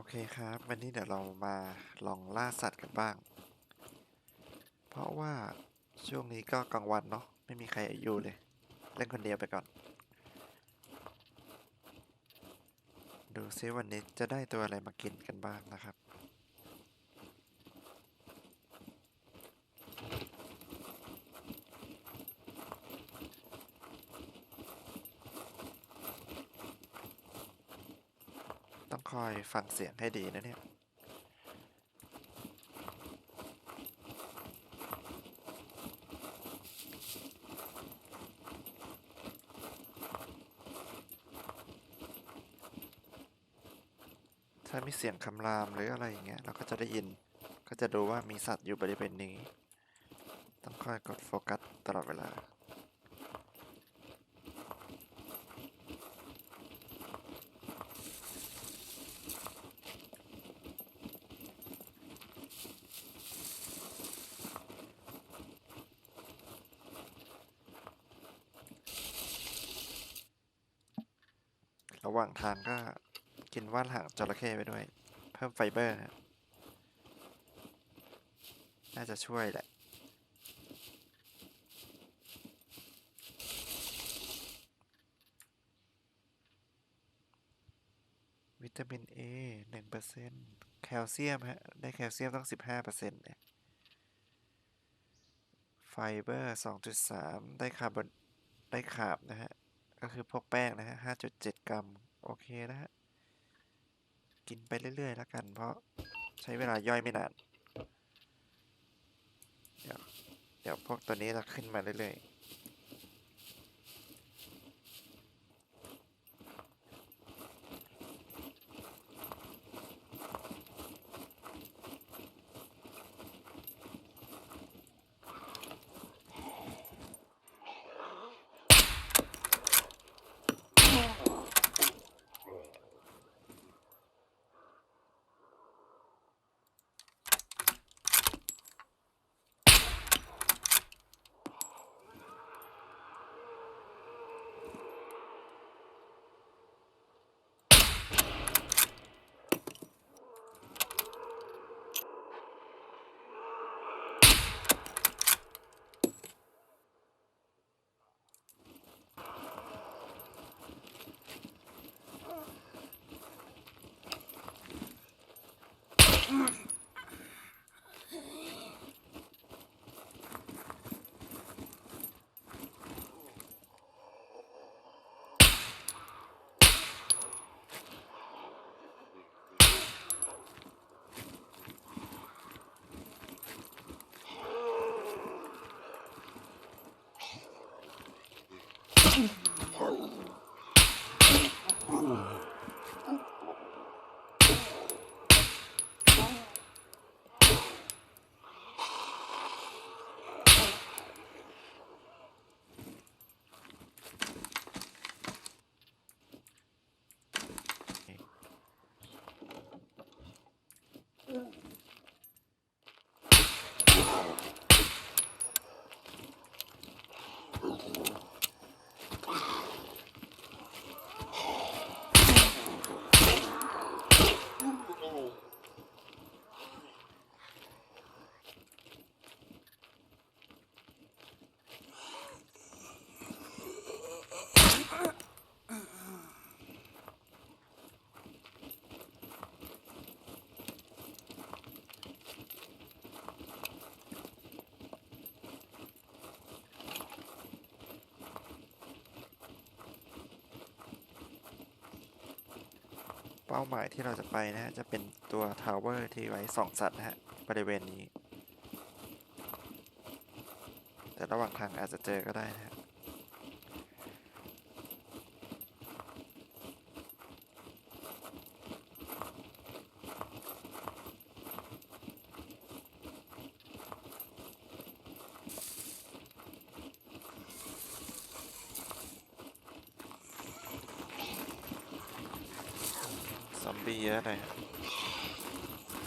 โอเคครับ วันนี้เดี๋ยวเรามาลองล่าสัตว์กันบ้าง เพราะว่าช่วงนี้ก็กลางวันเนาะไม่มีใครอยู่เลย เล่นคนเดียวไปก่อน ดูซิวันนี้จะได้ตัวอะไรมากินกันบ้างนะครับ คอยฟังเสียงให้ดีนะเนี่ยถ้ามีเสียงคำรามหรืออะไรอย่างเงี้ยเราก็จะได้ยินก็จะดูว่ามีสัตว์อยู่บริเวณนี้ ต้องคอยกดโฟกัสตลอดเวลา ระหว่างทางก็กิน ว่านหางจระเข้ไปด้วย เพิ่มไฟเบอร์นะน่าจะช่วยแหละ วิตามิน A หนึ่งเปอร์เซ็นต์แคลเซียมฮะ ได้แคลเซียมต้องสิบห้าเปอร์เซ็นต์เนี่ยไฟเบอร์สองจุดสามได้คาร์บอนได้คาร์บนะฮะ ก็คือพวกแป้งนะฮะห้าจุดเจ็ดกรัม โอเคนะฮะ กินไปเรื่อยๆ แล้วกัน เพราะใช้เวลาย่อยไม่นาน เดี๋ยว เดี๋ยวพวกตัวนี้จะขึ้นมาเรื่อยๆ Thank you. เป้าหมายที่เราจะไปนะฮะ จะเป็นตัวทาวเวอร์ที่ไว้ส่องสัตว์นะฮะ บริเวณนี้ แต่ระหว่างทางอาจจะเจอก็ได้นะ ตีเยอะเลยฮะ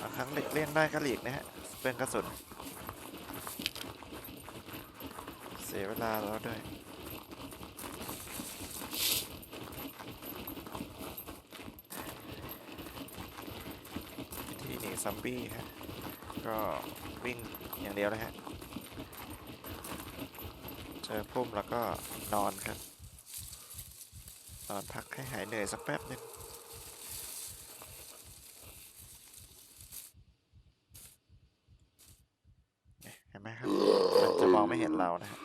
บางครั้งเด็กเล่นได้ก็หลีกนะฮะเปลืองกระสุน เสียเวลาแล้วด้วยที่หนีซอมบี้ฮะ ก็วิ่งอย่างเดียวเลยฮะ เจอพุ่มแล้วก็นอนครับ นอนพักให้หายเหนื่อยสักแป๊บหนึ่งเนี่ยเห็นไหมครับ มันจะมองไม่ เรานะฮะ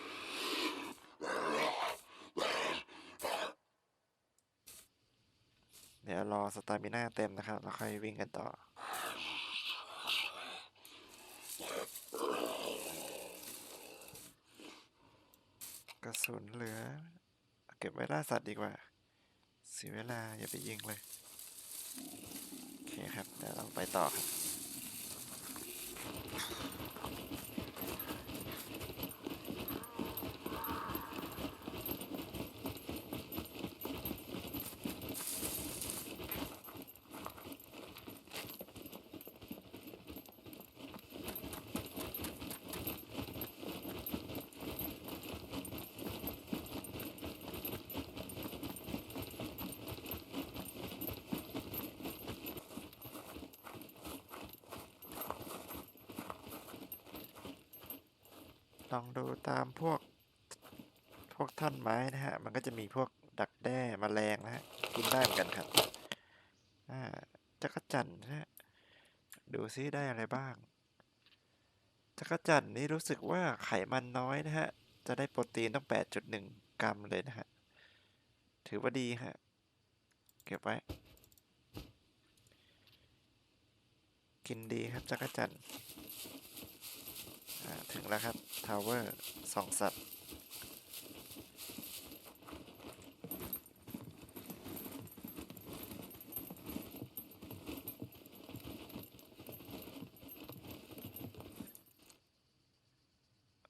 เดี๋ยวรอสตามิน่าเต็มนะครับ แล้วค่อยวิ่งกันต่อ กระสุนเหลือ เก็บไว้ล่าสัตว์ดีกว่า เสียเวลาอย่าไปยิงเลย โอเคครับเดี๋ยวเราไปต่อครับ ลองดูตามพวก พวกท่อนไม้นะฮะ มันก็จะมีพวกดักแด้แมลงนะฮะ กินได้เหมือนกันครับ อ่าจักรจั่นนะฮะ ดูซิได้อะไรบ้าง จักรจั่นนี่รู้สึกว่าไขมันน้อยนะฮะ จะได้โปรตีนตั้ง8.1 กรัมเลยนะฮะ ถือว่าดีฮะ เก็บไว้ กินดีครับจักรจั่น ถึงแล้วครับ ทาวเวอร์สองสัตว์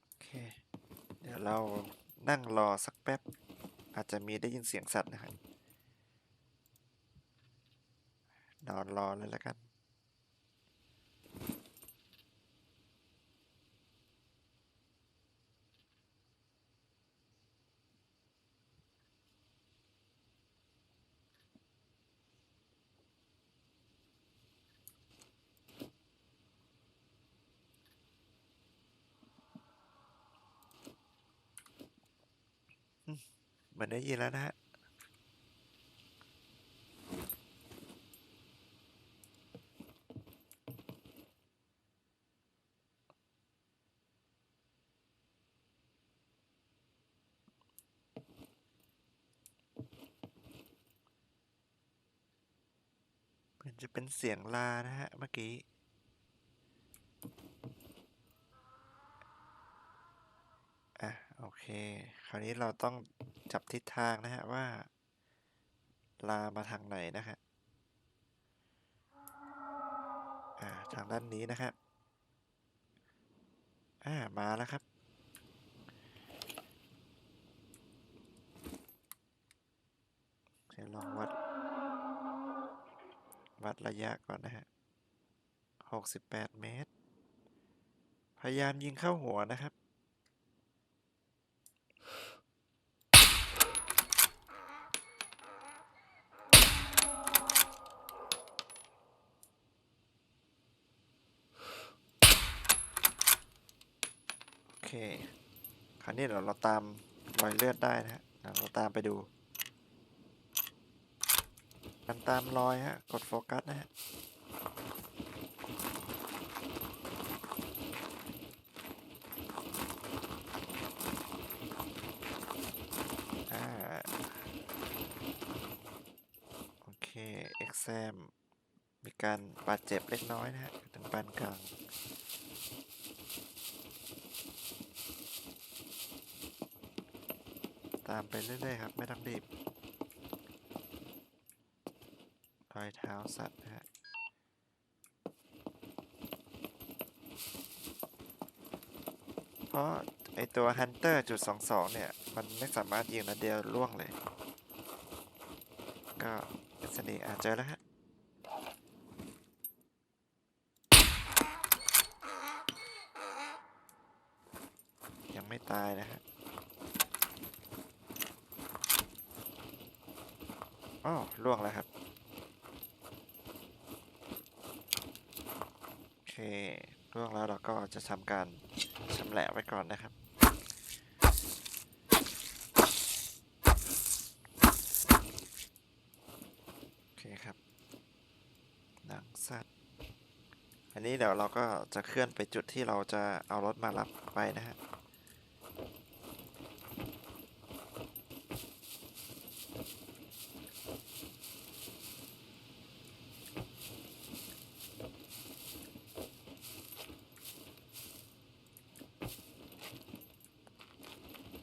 โอเคเดี๋ยวเรานั่งรอสักแป๊บ อาจจะมีได้ยินเสียงสัตว์นะครับ นอนรอเลยแล้วกัน มือนได้ยินแล้วนะฮะเหมือนจะเป็นเสียงลานะฮะ เมื่อกี้ อะ โอเค ค ราวนี้เราต้องจับทิศทางนะฮะว่า ลามาทางไหนนะฮะอ่าทางด้านนี้นะครับอ่ามาแล้วครับ เดี๋ยวลองวัด วัดระยะก่อนนะฮะหกสิบแปดเมตร พยายามยิงเข้าหัวนะครับ คคราวนี้เดี๋ยวเราตามรอยเลือดได้นะฮะเดี๋ยวเราตามไปดูกันตามรอยฮะ กดโฟกัสนะฮะ โอเค เอ็กซมมีการบาดเจ็บเล็กน้อยนะฮะ ถึงปานกลาง ตามไปเรื่อยๆครับ ไม่ต้องรีบรอยเท้าสัตว์นะฮะเพราะไอตัวฮันเตอร์จุดสองสองเนี่ย มันไม่สามารถยิงนัดเดียวล่วงเลย ก็สนีอาจเจอแล้วฮะ ยังไม่ตายนะฮะอ้อล่วงแล้วครับ ร่วงแล้วเราก็จะ ทำการชำแหละไว้ก่อนนะครับ โอเคครับ หนังสัตว์ อันนี้เดี๋ยวเราก็จะเคลื่อนไปจุดที่เราจะเอารถมารับไปนะฮะ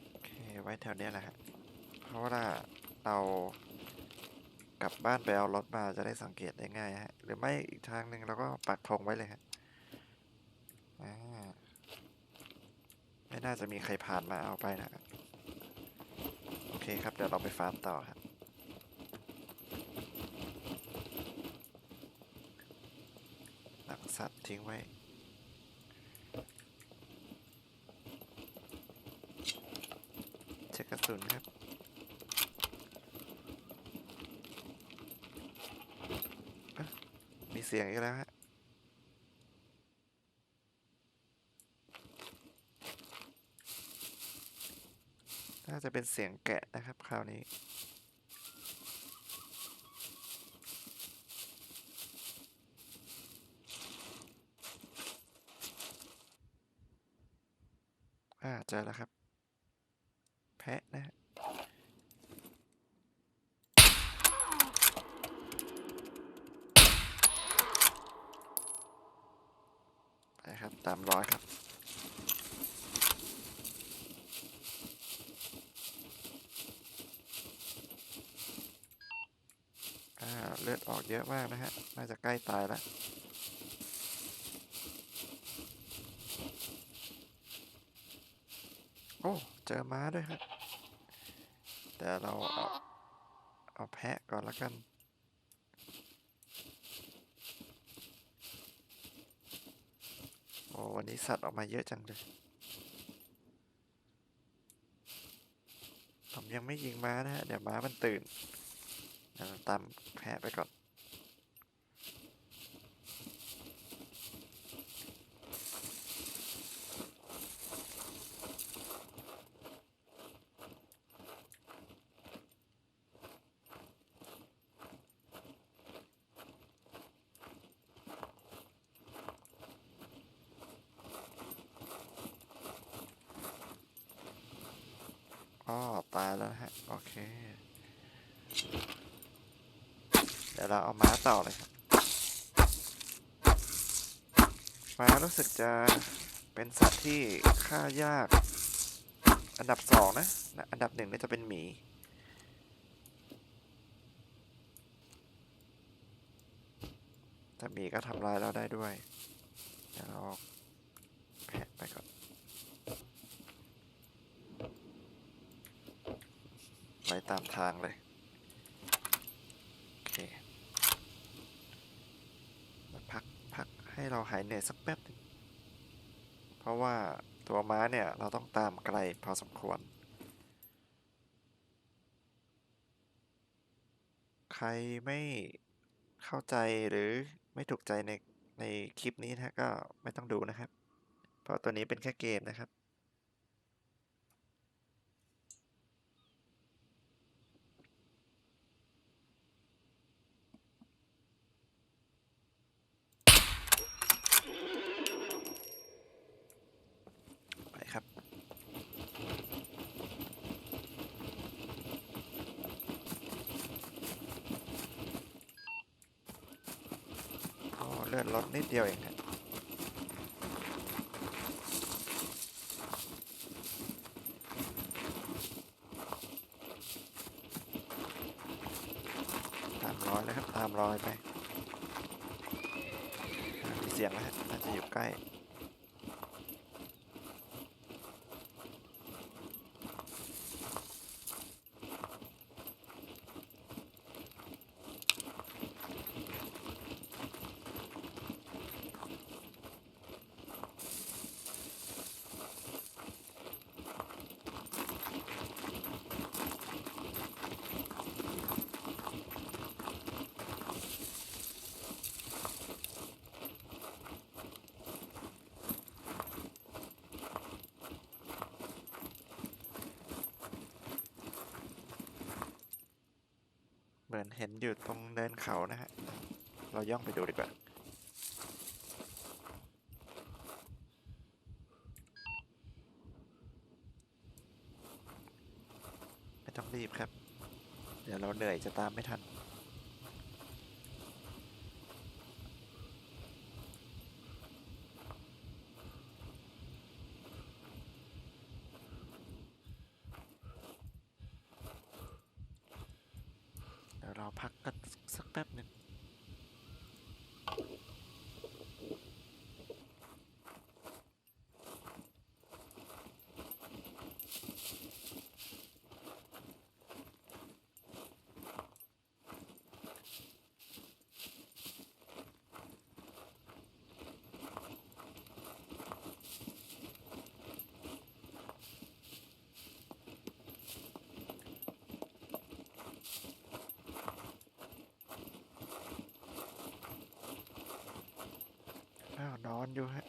โอเค ไว้แถวเนี้ยแหละฮะ เพราะว่าเรากลับบ้านไปเอารถมาจะได้ สังเกตได้ง่ายฮะหรือไม่อีกทางหนึ่งเราก็ปักธงไว้เลยฮะไม่น่าจะมีใครผ่านมาเอาไปนะครับโอเคครับเดี๋ยวเราไปฟาร์มต่อครับหลักสัตว์ทิ้งไว้เช็คกระสุนครับ เอ๊ะมีเสียงอีกแล้วฮะน่าจะเป็นเสียงแกะนะครับคราวนี้อ่าเจอแล้วครับ แพะนะฮะไปค รับตามร้อยครับอ่าเลือดออกเยอะมากนะฮะ น่าจะใกล้ตายแล้ว โอ้ เจอม้าด้วยครับ แต่เราเอาเอาแพะก่อนละกัน โอ้ วันนี้สัตว์ออกมาเยอะจังเลย ผมยังไม่ยิงม้านะฮะ เดี๋ยวม้ามันตื่นเดี๋ยวตามแพะไปก่อน อ้อตายแล้วฮะ โอเค เดี๋ยวเราเอาม้าต่อเลยครับ ม้ารู้สึกจะเป็นสัตว์ที่ฆ่ายาก อันดับสองนะนะอันดับหนึ่งเนี่ยจะเป็นหมีแต่หมีก็ทำลายเราได้ด้วยเดี๋ยวเราเอาแพะไปก่อน ไปตามทางเลย โอเคมาพักพักให้เราหายเหนื่อยสักแป๊บนึงเพราะว่าตัวม้าเนี่ย เราต้องตามไกลพอสมควร ใครไม่เข้าใจหรือไม่ถูกใจในในคลิปนี้นะก็ไม่ต้องดูนะครับ เพราะตัวนี้เป็นแค่เกมนะครับ อ้เลือดนิดเดียวเองครับตามรอยเลยครับ ตามรอยไปอ่ามีเสียงแล้วฮะน่าจะอยู่ใกล้ โเหมือนเห็นอยู่ตรงเนินเขานะฮะ เราย่องไปดูดีกว่า ไม่ต้องรีบครับ เดี๋ยวเราเหนื่อยจะตามไม่ทัน เดี๋ยวเราพักกันสักแป๊บหนึ่ง อนอนอยู่ฮะ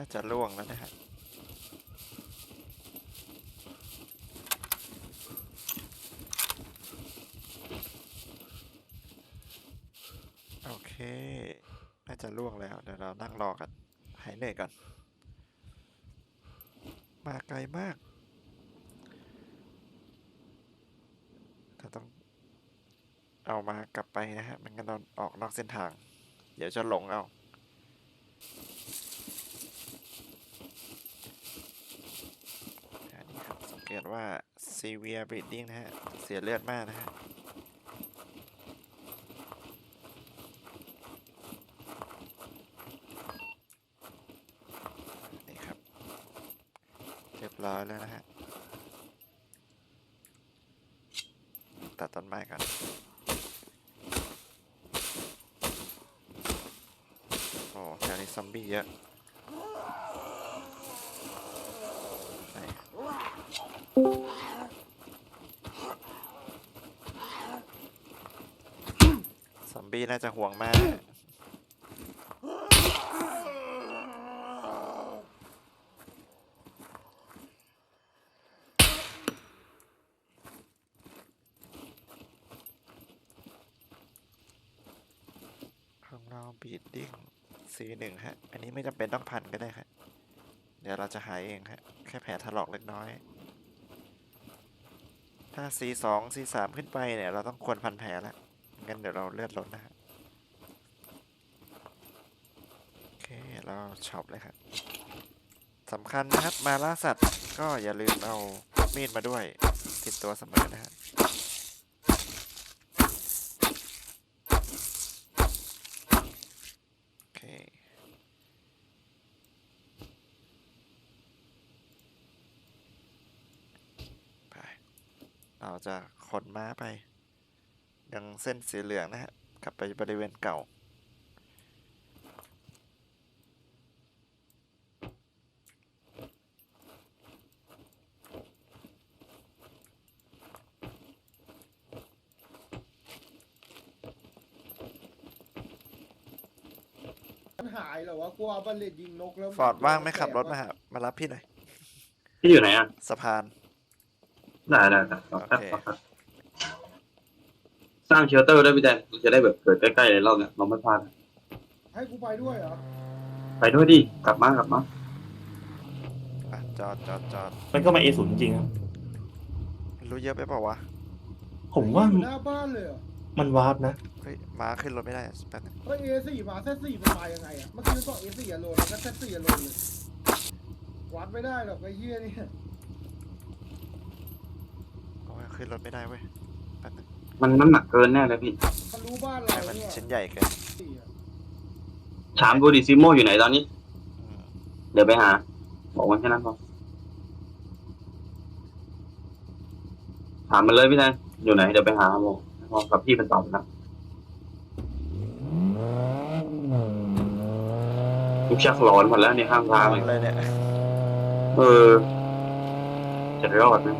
น่าจะล่วงแล้วนะฮะ โอเค น่าจะล่วงแล้ว เดี๋ยวเรานั่งรอกัน หายเหนื่อยก่อน มาไกลมากเราต้อง เอามา กลับไปนะฮะมันก็นอนออกนอกเส้นทาง เดี๋ยวจะหลงเอาอันนี้ครับสังเกตว่า severe bleeding นะฮะ เสียเลือดมากนะฮะนี่ครับ เรียบร้อยแล้วนะฮะ ตัดต้นไม้กัน โอ้แถวนี้ ซอมบี้เยอะซอมบี้น่าจะห่วงมาก ของเราบีดดิ้งีหนึ่งฮะ อันนี้ไม่จำเป็นต้องพันก็ได้ครับเดี๋ยวเราจะหายเองฮะ แค่แผลถลอกเล็กน้อย ถ้า C2 C3 ขึ้นไปเนี่ย เราต้องควรพันแผลแล้วงั้นเดี๋ยวเราเลือดลดนะฮะโอเค เราช็อปเลยครับสำคัญนะครับ มาล่าสัตว์ก็อย่าลืมเอามีดมาด้วย ติดตัวเสมอนะฮะ โอเค ไป เราจะขนม้าไป ยังเส้นสีเหลืองนะฮะกลับไปบริเวณเก่า มันหายเหรอวะกลัวบัลเลตยิงนกแล้วฟอร์ดว่างไหมขับรถมาหามารับพี่หน่อย พี่อยู่ไหนอะ สะพาน ได้ได้ได้โอเค สร้างเชลเตอร์ด้วยพี่แดนมันจะได้แบบเกิดใกล้ๆเลยรอบเนี้ยเราไม่พลาด ให้กูไปด้วยเหรอ ไปด้วยดิ กลับมากลับมา อะจอดจอดจอดมันก็มาเอศูนย์จริงๆครับรู้เยอะไปเปล่าวะ ผมว่าอยู่หน้าบ้านเลยเหรอมันวาร์ปนะ เฮ้ยม้าขึ้นรถไม่ได้อะแป๊บนึงเฮ้ยเอสี่มาเซตสี่มันมายังไงอะเมื่อกี้มันบอกเอสี่อะโลแล้วก็เซตสี่อะโลเลยวัดไม่ได้หรอกไอ้เหี้ยนี่โอ้ย ขึ้นรถไม่ได้เว้ยแป๊บนึงมันน้ำหนักเกินแน่เลยพี่มันรู้บ้านเราแต่มันเนี่ยชิ้นใหญ่เกินสี่อะถามดูดิซิโมอยู่ไหนตอนนี้ อืมเดี๋ยวไปหา บอกมันแค่นั้นพอถามมันเลยพี่แดนอยู่ไหน เดี๋ยวไปหาบอกพอกับพี่มันตอบนะลูกชักร้อนหมดแล้วในข้างทางร้อนเลยเนี่ย เออจะรอดไหม